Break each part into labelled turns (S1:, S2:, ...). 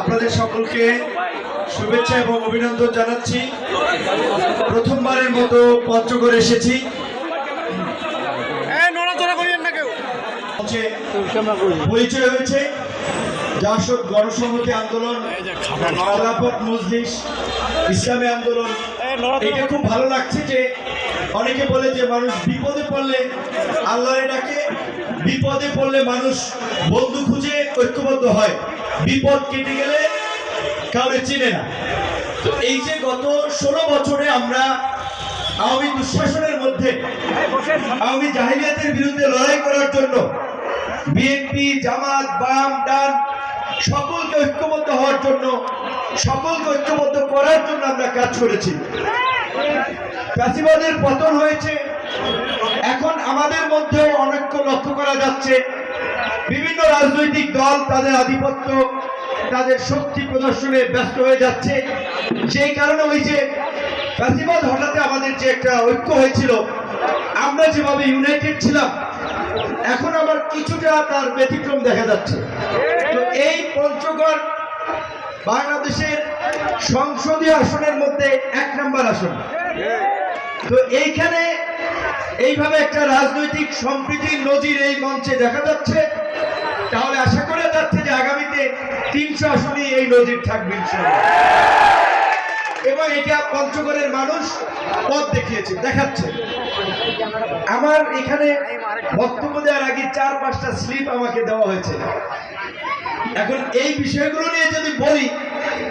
S1: আপনাদের সকলকে শুভেচ্ছা এবং অভিনন্দন জানাচ্ছি। প্রথমবারের মতো পঞ্চগড় এসেছি। পরিচয় হয়েছে জাসদ গণসংহতি আন্দোলন খেলাফত মজলিস ইসলামী আন্দোলন। এটা খুব ভালো লাগছে যে অনেকে বলে যে মানুষ বিপদে পড়লে আল্লাহরে ডাকে বিপদে পড়লে মানুষ বন্ধু খুঁজে ঐক্যবদ্ধ হয়। বিপদ কেটে গেলে কাউরে চিনে না। তো এই যে গত ষোলো বছরে আমরা আওয়ামী দুঃশাসনের মধ্যে, আওয়ামী জাহিলিয়াতের বিরুদ্ধে লড়াই করার জন্য বিএনপি, জামাত, বাম, ডান সকলকে ঐক্যবদ্ধ হওয়ার জন্য, সকলকে ঐক্যবদ্ধ করার জন্য আমরা কাজ করেছি। ফ্যাসিবাদের পতন হয়েছে। এখন আমাদের মধ্যেও অনৈক্য লক্ষ্য করা যাচ্ছে। বিভিন্ন রাজনৈতিক দল তাদের আধিপত্য, তাদের শক্তি প্রদর্শনে ব্যস্ত হয়ে যাচ্ছে। সেই কারণে ওই যে ফ্যাসিবাদ হঠাতে আমাদের যে একটা ঐক্য হয়েছিল, আমরা যেভাবে ইউনাইটেড ছিলাম, এখন আবার কিছুটা তার ব্যতিক্রম দেখা যাচ্ছে। তো এই পঞ্চগড় বাংলাদেশের সংসদীয় আসনের মধ্যে এক নম্বর আসন। তো এইখানে এইভাবে একটা রাজনৈতিক সম্প্রীতির নজির এই মঞ্চে দেখা যাচ্ছে। তাহলে আশা করা যাচ্ছে যে আগামীতে তিনশো আসনই এই নজির থাকবে এবং এটা পঞ্চগড়ের মানুষ পথ দেখিয়েছে, দেখাচ্ছে। আমার এখানে বক্তব্য দেওয়ার আগে চার পাঁচটা স্লিপ আমাকে দেওয়া হয়েছে। এখন এই বিষয়গুলো নিয়ে যদি বলি,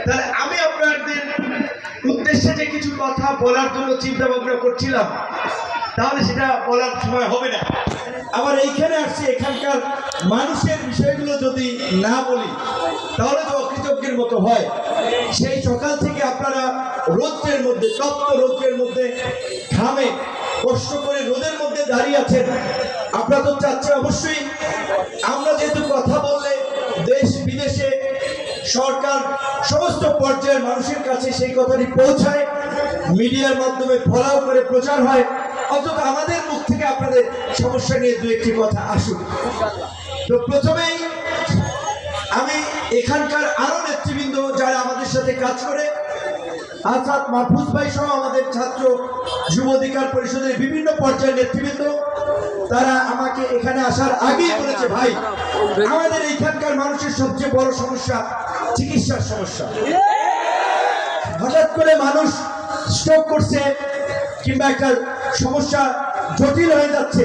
S1: তাহলে আমি আপনাদের উদ্দেশ্যে যে কিছু কথা বলার জন্য চিন্তা ভাবনা করছিলাম তাহলে সেটা বলার সময় হবে না। আবার এইখানে আসছি, এখানকার মানুষের বিষয়গুলো যদি না বলি, তাহলে তো অকৃতজ্ঞের মতো হয়। সেই সকাল থেকে আপনারা রৌদ্রের মধ্যে, তপ্ত রৌদ্রের মধ্যে ঘামে, কষ্ট করে রোদের মধ্যে দাঁড়িয়ে আছেন। আপনারা তো চাচ্ছেন অবশ্যই আমরা যেহেতু কথা বললে দেশ, বিদেশে সরকার, সমস্ত পর্যায়ের মানুষের কাছে সেই কথাটি পৌঁছায়। মিডিয়ার মাধ্যমে ফলাও করে প্রচার হয়। অন্তত আমাদের মুখ থেকে আপনাদের সমস্যা নিয়ে দু একটি কথা আসুক। তো প্রথমেই আমি এখানকার আরও নেতৃবৃন্দ যারা আমাদের সাথে কাজ করে আসাদ মাহফুজ ভাই সহ আমাদের ছাত্র যুব অধিকার পরিষদের বিভিন্ন পর্যায়ের নেতৃবৃন্দ, তারা আমাকে এখানে আসার আগেই বলেছে, ভাই, আমাদের এইখানকার মানুষের সবচেয়ে বড় সমস্যা চিকিৎসার সমস্যা। হঠাৎ করে মানুষ স্ট্রোক করছে কিংবা একটা সমস্যা জটিল হয়ে যাচ্ছে।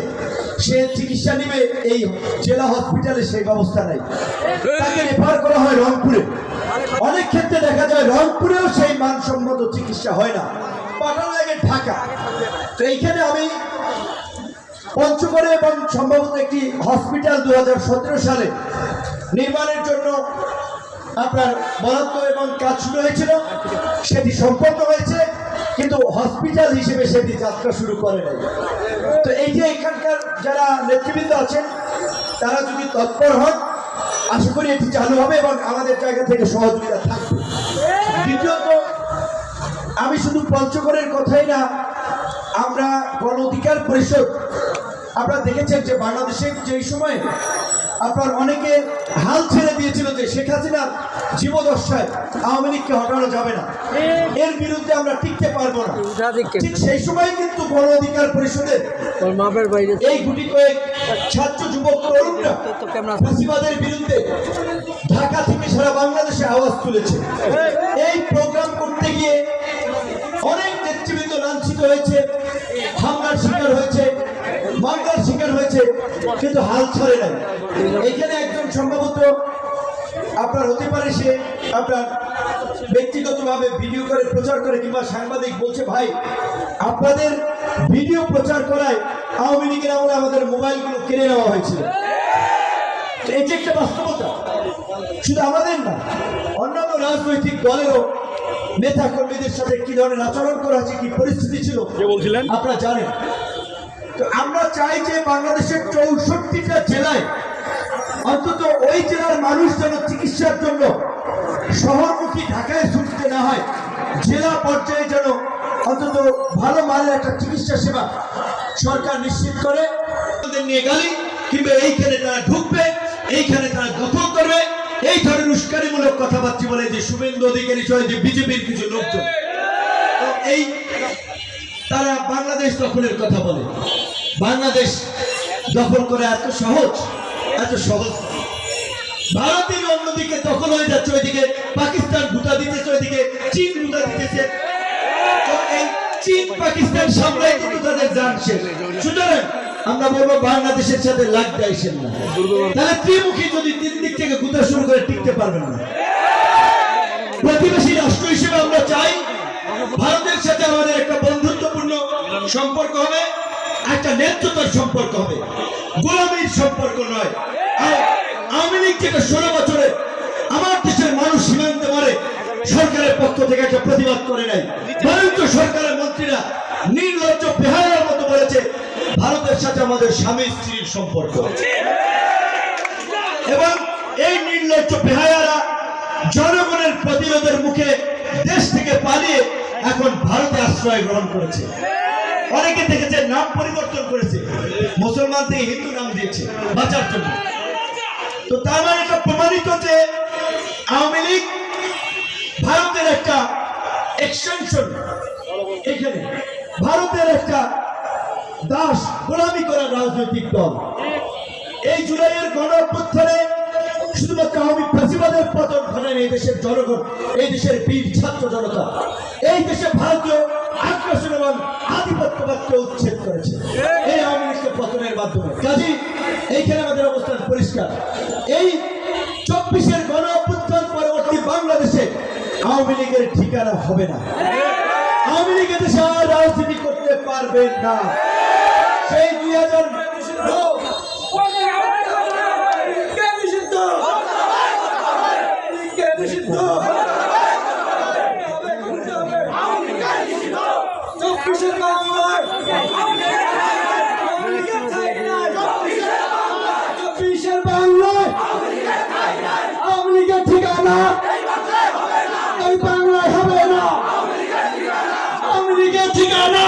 S1: সে চিকিৎসা নিবে, এই জেলা হসপিটালে সেই ব্যবস্থা নেই। তাকে রেফার করা হয় রংপুরে। অনেক ক্ষেত্রে দেখা যায় রংপুরেও সেই মানসম্মত চিকিৎসা হয় না। পাঠানো লাগে ঢাকা। তো এইখানে আমি পঞ্চগড়ে এবং সম্ভবত একটি হসপিটাল দু হাজার সতেরো সালে নির্মাণের জন্য আপনার বরাদ্দ এবং কাজ শুরু হয়েছিল। সেটি সম্পন্ন হয়েছে। কিন্তু হসপিটাল হিসেবে সেটি যাত্রা শুরু করে নাই। তো এই যে এখানকার যারা নেতৃবৃন্দ আছেন, তারা যদি তৎপর হন, আশা করি এটি চালু হবে এবং আমাদের জায়গা থেকে সহযোগিতা থাকবে। দ্বিতীয়ত, আমি শুধু পঞ্চগড়ের কথাই না, আমরা গণ অধিকার পরিষদ, আপনারা দেখেছেন যে বাংলাদেশের যেই সময় আপনার অনেকে হাল ছেড়ে দিয়েছিল যে শেখ হাসিনার জীবদশায় আওয়ামী লীগকে হটানো যাবে না। এর বিরুদ্ধে আমরা টিকতে পারব না। ঠিক সেই সময় কিন্তু গণ অধিকার পরিষদের এই গুটি কয়েক ছাত্র যুবক তরুণরা ফ্যাসিবাদের বিরুদ্ধে ঢাকা থেকে সারা বাংলাদেশে আওয়াজ তুলেছে। এই প্রোগ্রাম করতে গিয়ে অনেক নেতৃবৃন্দ লাঞ্ছিত হয়েছে হামলার শিকার হয়েছে মামলার শিকার হয়েছে কিন্তু হাল ছাড়ে নাই। এখানে একজন সম্ভবত আপনার হতে পারে সে আপনার ব্যক্তিগতভাবে ভিডিও করে প্রচার করে কিংবা সাংবাদিক বলছে ভাই আপনাদের ভিডিও প্রচার করায় আওয়ামী লীগের আমলে আমাদের মোবাইলগুলো কেড়ে নেওয়া হয়েছিল। তো এই যে একটা বাস্তবতা শুধু আমাদের না অন্যান্য রাজনৈতিক দলেরও নেতা কর্মীদের সাথে কি ধরনের আচরণ করা হয়েছে কি পরিস্থিতি ছিল
S2: বলছিলেন?
S1: আপনারা জানেন। তো আমরা চাই যে বাংলাদেশের চৌষট্টিটা জেলায় অন্তত ওই জেলার মানুষ যেন চিকিৎসার জন্য শহরমুখী ঢাকায় ছুটতে না হয়, জেলা পর্যায়ে যেন অন্তত ভালো মানের একটা চিকিৎসা সেবা সরকার নিশ্চিত করে। ওদের নিয়ে গেলি, কিংবা এইখানে তারা ঢুকবে, এইখানে তারা দখল করবে। এই ধরনের উস্কানিমূলক কথাবার্তা বলে যে শুভেন্দু অধিকারী সহ যে বিজেপির কিছু লোকজন। এই তারা বাংলাদেশ দখলের কথা বলে। বাংলাদেশ দখল করা এত সহজ। ভারতের অন্যদিকে হয়ে যাচ্ছে ওইদিকে, পাকিস্তান দিতেছে ওইদিকে, চীন দিতেছে। চীন, পাকিস্তান সামলাই কিন্তু তাদের যান শেষ। সুতরাং আমরা বলব বাংলাদেশের সাথে লাগতে আইসেন না। তাহলে ত্রিমুখী যদি তিন দিক থেকে গুতা শুরু করে টিকতে না। প্রতিবেশী রাষ্ট্র হিসেবে আমরা চাই ভারতের সাথে আমাদের একটা বন্ধুত্বপূর্ণ সম্পর্ক হবে। একটা নেতৃত্বের সম্পর্ক হবে। গোলামীর সম্পর্ক নয়। আওয়ামী লীগ থেকে ষোলো বছরে আমার দেশের মানুষ সীমান্তে মারে, সরকারের পক্ষ থেকে একটা প্রতিবাদ করে নাই বরঞ্চ সরকারের মন্ত্রীরা নির্লজ্জ বেহায়ার মতো বলেছে, ভারতের সাথে আমাদের স্বামী স্ত্রীর সম্পর্ক। এবং এই নির্লজ্জ বেহায়ারা জনগণের প্রতিরোধের মুখে দেশ থেকে পালিয়ে এখন ভারতে আশ্রয় গ্রহণ করেছে। অনেকে দেখেছে নাম পরিবর্তন করেছে। মুসলমান থেকে হিন্দু নাম দিয়েছে, বাঁচার জন্য। তো তার মানে এটা প্রমাণিত যে আওয়ামী লীগ ভারতের একটা এক্সটেনশন এখানে ভারতের একটা দাস গোলামি করার রাজনৈতিক দল। এই জুলাইয়ের গণ অভ্যুত্থানে শুধুমাত্র আওয়ামী ফাঁসিবাদের পতন ঘটায় এই দেশের জনগণ, এই দেশের বীর ছাত্র জনতা, এই দেশে ভারতীয় আগ্রাসন এবং আধিপত্যবাদকে উচ্ছেদ করেছে। এই আওয়ামী লীগকে পতনের মাধ্যমে। কাজী, এইখানে আমাদের অবস্থান পরিষ্কার। এই চব্বিশের গণ অভ্যুত্থান পরবর্তী বাংলাদেশে আওয়ামী লীগের ঠিকানা হবে না। আওয়ামী লীগ দেশে রাজনীতি করতে পারবেন না। সেই দুই হাজার
S3: চব্বিশের বাংলায় আওয়ামী লীগের ঠিকানা এই বাংলায় হবে না আওয়ামী ঠিকানা।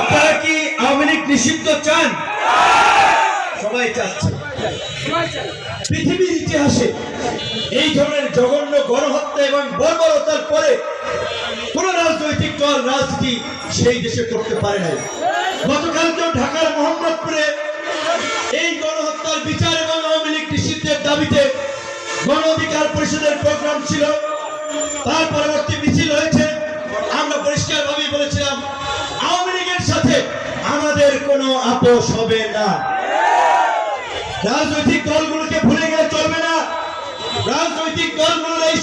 S1: আপনারা কি আওয়ামী লীগ নিষিদ্ধ চান? সবাই চাচ্ছে। পৃথিবীর ইতিহাসে এই ধরনের জঘন্য গণহত্যা এবং বর্বরতার পরে কোন রাজনৈতিক দল, রাজনীতি সেই দেশে করতে পারে নাই। গতকালকেও ঢাকার মোহাম্মদপুরে এই গণহত্যার বিচার এবং আওয়ামী লীগ নিষিদ্ধের দাবিতে গণ অধিকার পরিষদের প্রোগ্রাম ছিল। তার পরবর্তী মিছিল হয়েছে। আমরা পরিষ্কারভাবেই বলেছিলাম, আওয়ামী লীগের সাথে আমাদের কোনো আপোষ হবে না। রাজনৈতিক দলগুলোকে ভুলে গেলে চলবে না। রাজনৈতিক দলগুলোর এই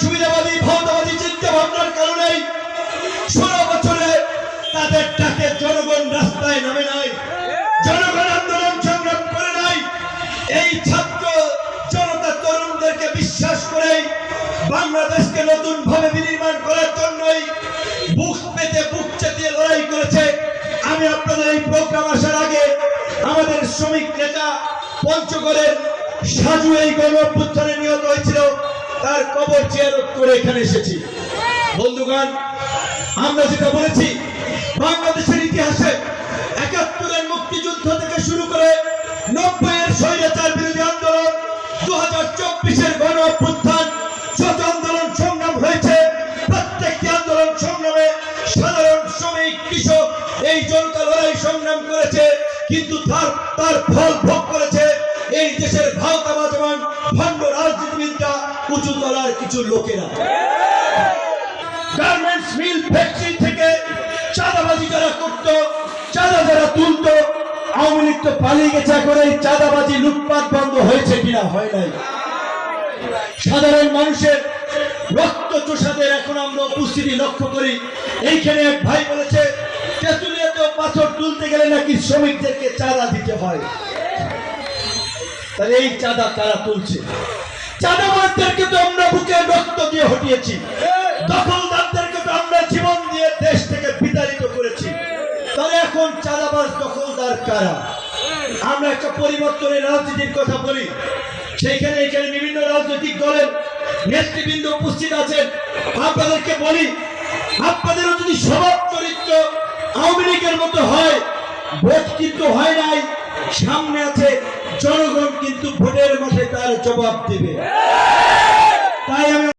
S1: বিনির্মাণ করার জন্যই বুক পেতে বুক চেতিয়ে লড়াই করেছে। আমি আপনাদের এই প্রোগ্রাম আসার আগে আমাদের শ্রমিক নেতা পঞ্চগড়ের সাজু এই গণ অভ্যুত্থানে নিহত হয়েছিল। তার কবর জিয়ারত করে এখানে এসেছি। বন্ধুগণ, আমরা যেটা বলেছি, বাংলাদেশের ইতিহাসে একাত্তরের মুক্তিযুদ্ধ কিন্তু তার তার ফল ভোগ করেছে। এই দেশের ভারতাবাদ এবং ভণ্ড রাজনীতিবিদরা উঁচু তলার কিছু লোকেরা। গার্মেন্টস মিল ফ্যাক্টরি থেকে চাঁদাবাজি যারা করত, চাঁদা যারা তুলত, আওয়ামী লীগ তো পালিয়ে গেছে এখন, এই চাঁদাবাজি লুটপাট বন্ধ হয়েছে কিনা, হয় নাই। সাধারণ মানুষের রক্ত চোষাদের এখন আমরা উপস্থিতি লক্ষ্য করি। এইখানে এক ভাই বলেছে পাথর তুলতে গেলে নাকি শ্রমিকদেরকে চাঁদা দিতে হয়? তাহলে এই চাঁদা কারা তুলছে? চাঁদাবাজদেরকে তো আমরা বুকে রক্ত দিয়ে হটিয়েছি। দখলদারদেরকে তো আমরা জীবন দিয়ে দেশ থেকে বিতাড়িত করেছি। তাহলে এখন চাঁদাবাজ দখলদার কারা? আমরা একটা পরিবর্তনের রাজনীতির কথা বলি। সেইখানে এখানে বিভিন্ন রাজনৈতিক দলের নেতৃবৃন্দ উপস্থিত আছেন। আপনাদেরকে বলি, আপনাদেরও যদি স্বভাব চরিত্র আওয়ামী মতো হয়, ভোট কিন্তু হয় নাই, সামনে আছে জনগণ কিন্তু ভোটের মাঠে তার জবাব দিবে। তাই আমি